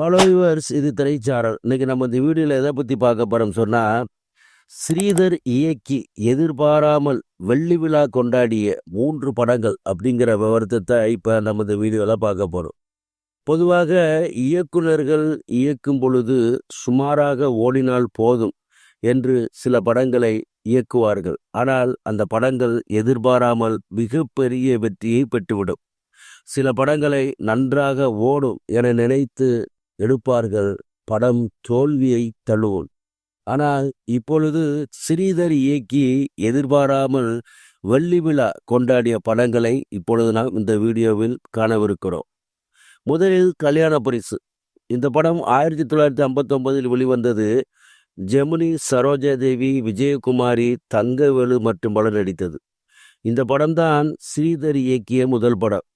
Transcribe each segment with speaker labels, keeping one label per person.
Speaker 1: Hello yours இது திரைச்சாரல். இன்னைக்கு நம்ம இந்த வீடியோவில் எதை பற்றி பார்க்க போகிறோம் சொன்னால் ஸ்ரீதர் இயக்கி எதிர்பாராமல் வெள்ளி விழா கொண்டாடிய மூன்று படங்கள் அப்படிங்கிற விவரத்தை இப்போ நம்ம இந்த வீடியோவில் பார்க்க போகிறோம் பொதுவாக இயக்குனர்கள் இயக்கும் பொழுது சுமாராக ஓடினால் போதும் என்று சில படங்களை இயக்குவார்கள். ஆனால் அந்த படங்கள் எதிர்பாராமல் மிகப்பெரிய வெற்றியை பெற்றுவிடும். சில படங்களை நன்றாக ஓடும் என நினைத்து எடுப்பார்கள். படம் தோல்வியை தழுவும் ஆனால் இப்பொழுது ஸ்ரீதர் இயக்கி எதிர்பாராமல் வெள்ளி விழா கொண்டாடிய படங்களை இப்பொழுது நாம் இந்த வீடியோவில் காணவிருக்கிறோம். முதலில் கல்யாண பரிசு. இந்த படம் ஆயிரத்தி தொள்ளாயிரத்தி ஐம்பத்தொம்பதில் வெளிவந்தது ஜெமினி சரோஜாதேவி விஜயகுமாரி தங்கவேலு மற்றும் பலர் நடித்தது. இந்த படம்தான் ஸ்ரீதர் இயக்கிய முதல் படம்.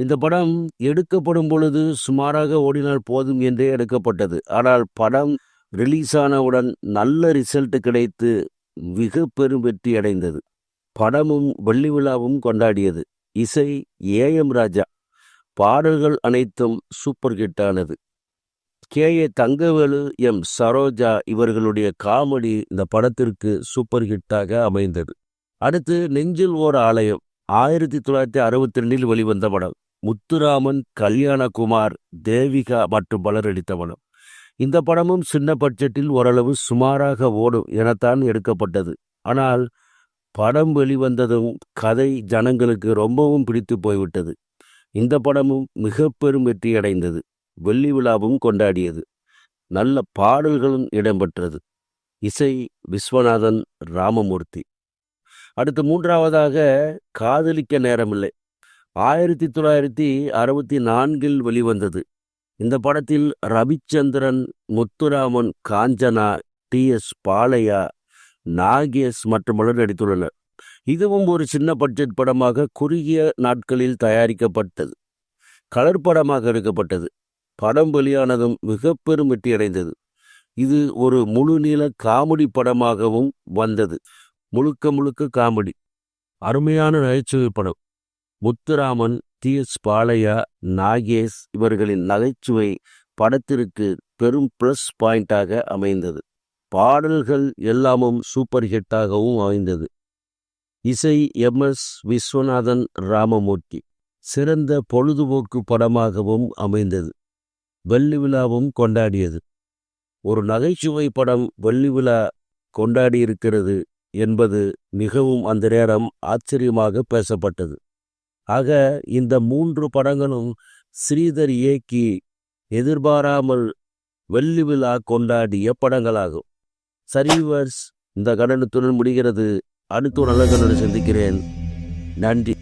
Speaker 1: இந்த படம் எடுக்கப்படும் பொழுது சுமாராக ஓடினால் போதும் என்றே எடுக்கப்பட்டது. ஆனால் படம் ரிலீஸ் ஆனவுடன் நல்ல ரிசல்ட் கிடைத்து மிக பெரும் வெற்றி அடைந்தது. படமும் வெள்ளி விழாவும் கொண்டாடியது. இசை ஏ. எம். ராஜா. பாடல்கள் அனைத்தும் super ஹிட்டானது. K. A. Thangavelu M. Saroja இவர்களுடைய காமெடி இந்த படத்திற்கு சூப்பர் ஹிட்டாக அமைந்தது. அடுத்து நெஞ்சில் ஓர் ஆலயம். ஆயிரத்தி தொள்ளாயிரத்தி அறுபத்தி ரெண்டில் வெளிவந்த படம். முத்துராமன் கல்யாணகுமார் தேவிகா மற்றும் பலர் நடித்த படம். இந்த படமும் சின்ன பட்ஜெட்டில் ஓரளவு சுமாராக ஓடும் எனத்தான் எடுக்கப்பட்டது. ஆனால் படம் வெளிவந்ததும் கதை ஜனங்களுக்கு ரொம்பவும் பிடித்து போய்விட்டது. இந்த படமும் மிக பெரும் வெற்றி அடைந்தது வெள்ளி விழாவும் கொண்டாடியது. நல்ல பாடல்களும் இடம்பெற்றது. இசை விஸ்வநாதன் ராமமூர்த்தி. அடுத்து மூன்றாவதாக காதலிக்க நேரமில்லை. ஆயிரத்தி தொள்ளாயிரத்தி அறுபத்தி நான்கில் வெளிவந்தது. இந்த படத்தில் ரவிச்சந்திரன் முத்துராமன் காஞ்சனா டி எஸ் பாலையா நாகேஷ் மற்றும் பலர் நடித்துள்ளனர். இதுவும் ஒரு சின்ன பட்ஜெட் படமாக குறுகிய நாட்களில் தயாரிக்கப்பட்டது. கலர் படமாக எடுக்கப்பட்டது. படம் வெளியானதும் மிக பெரும் வெற்றியடைந்தது. இது ஒரு முழுநீள காமெடி படமாகவும் வந்தது. முழுக்க முழுக்க காமெடி. அருமையான நகைச்சுவை படம். முத்துராமன் டி. எஸ். பாலையா நாகேஷ் இவர்களின் நகைச்சுவை படத்திற்கு பெரும் ப்ளஸ் பாயிண்டாக அமைந்தது. பாடல்கள் எல்லாமும் சூப்பர் ஹிட்டாகவும் அமைந்தது. இசை எம். எஸ். விஸ்வநாதன் ராமமூர்த்தி சிறந்த பொழுதுபோக்கு படமாகவும் அமைந்தது. வெள்ளி விழாவும் கொண்டாடியது. ஒரு நகைச்சுவை படம் வெள்ளி விழா கொண்டாடியிருக்கிறது என்பது மிகவும் அந்த நேரம் ஆச்சரியமாக பேசப்பட்டது. ஆக இந்த மூன்று படங்களும் ஸ்ரீதர் இயக்கி எதிர்பாராமல் வெள்ளி விழா கொண்டாடிய படங்களாகும். சரிவர்ஸ் இந்த கடனத்துடன் முடிகிறது. அடுத்த நல்ல கடனை சந்திக்கிறேன். நன்றி.